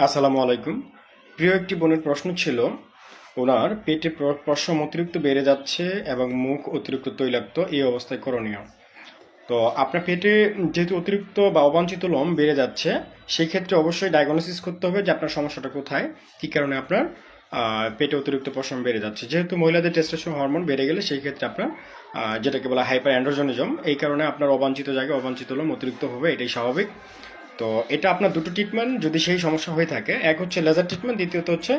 আসসালামু আলাইকুম। প্রিয় একটি বোনের প্রশ্ন ছিল, ওনার পেটে প্র- প্রস্রাব অতিরিক্ত বেড়ে যাচ্ছে এবং মুখ অতিরিক্ত তৈলাক্ত, এই অবস্থায় করণীয়। তো আপনার পেটে যেহেতু অতিরিক্ত বা অবাঞ্ছিত লোম বেড়ে যাচ্ছে সেই ক্ষেত্রে অবশ্যই ডায়াগনোসিস করতে হবে যে আপনার সমস্যাটা কোথায়, কী কারণে আপনার পেটে অতিরিক্ত পশম বেড়ে যাচ্ছে। যেহেতু মহিলাদের টেস্টোস্টেরন হরমোন বেড়ে গেলে সেই ক্ষেত্রে আপনার যেটাকে বলা হাইপার অ্যান্ড্রোজনিজম এই কারণে আপনার অবাঞ্ছিত জায়গায় অবাঞ্ছিত লোম অতিরিক্ত হবে, এটাই স্বাভাবিক। তো এটা আপনার দুটো ট্রিটমেন্ট যদি সেই সমস্যা হয়ে থাকে, এক হচ্ছে লেজার ট্রিটমেন্ট দ্বিতীয়ত হচ্ছে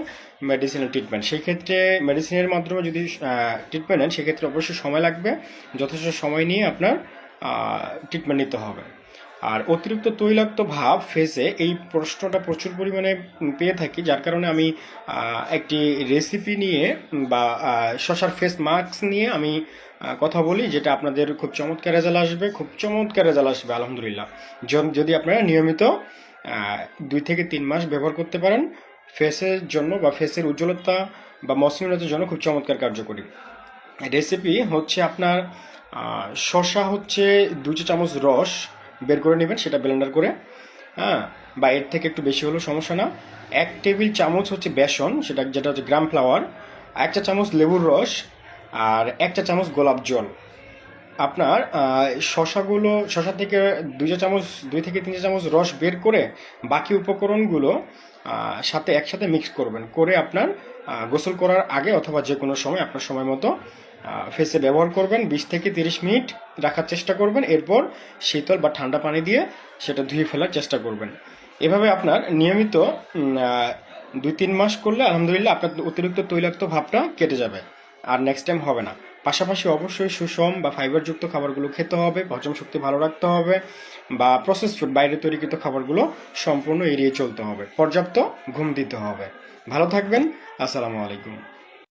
মেডিসিনাল ট্রিটমেন্ট সেই ক্ষেত্রে মেডিসিনের মাধ্যমে যদি ট্রিটমেন্ট নেন সেক্ষেত্রে অবশ্যই সময় লাগবে, যথেষ্ট সময় নিয়ে আপনার ট্রিটমেন্ট নিতে হবে। আর অতিরিক্ত তৈলাক্ত ভাব ফেসে এই প্রশ্নটা প্রচুর পরিমাণে পেয়ে থাকি, যার কারণে আমি একটি রেসিপি নিয়ে বা শশার ফেস মাস্ক নিয়ে আমি কথা বলি, যেটা আপনাদের খুব চমৎকার রেজাল্ট আসবে, খুব চমৎকার রেজাল্ট আসবে, আলহামদুলিল্লাহ। যদি আপনারা নিয়মিত দুই থেকে তিন মাস ব্যবহার করতে পারেন ফেসের জন্য বা ফেসের উজ্জ্বলতা বা মসৃণতার জন্য খুব চমৎকার কার্যকরী। রেসিপি হচ্ছে আপনার শশা হচ্ছে দু চামচ রস বের করে নেবেন, সেটা ব্লেন্ডার করে। হ্যাঁ বা এর থেকে একটু বেশি হলেও সমস্যা না। এক টেবিল চামচ হচ্ছে বেসন, সেটা যেটা হচ্ছে গ্রাম ফ্লাওয়ার এক চা চামচ লেবুর রস, আর এক চা চামচ গোলাপ জল। আপনার শশাগুলো, শশা থেকে দুই চামচ, দুই থেকে তিন চামচ রস বের করে বাকি উপকরণগুলো সাথে একসাথে মিক্স করবেন। করে আপনার গোসল করার আগে অথবা যে কোনো সময়, আপনার সময় মতো ফেসে ব্যবহার করবেন বিশ থেকে তিরিশ মিনিট রাখার চেষ্টা করবেন। এরপর শীতল বা ঠান্ডা পানি দিয়ে সেটা ধুয়ে ফেলার চেষ্টা করবেন। এভাবে আপনার নিয়মিত দুই তিন মাস করলে আলহামদুলিল্লাহ আপনার অতিরিক্ত তৈলাক্ত ভাবটা কেটে যাবে আর নেক্সট টাইম হবে না। পাশাপাশি অবশ্যই সুষম বা ফাইবারযুক্ত খাবারগুলো খেতে হবে, হজম শক্তি ভালো রাখতে হবে বা প্রসেস ফুড বাইরে তৈরিকৃত খাবারগুলো সম্পূর্ণ এড়িয়ে চলতে হবে। পর্যাপ্ত ঘুম দিতে হবে। ভালো থাকবেন। আসসালামু আলাইকুম।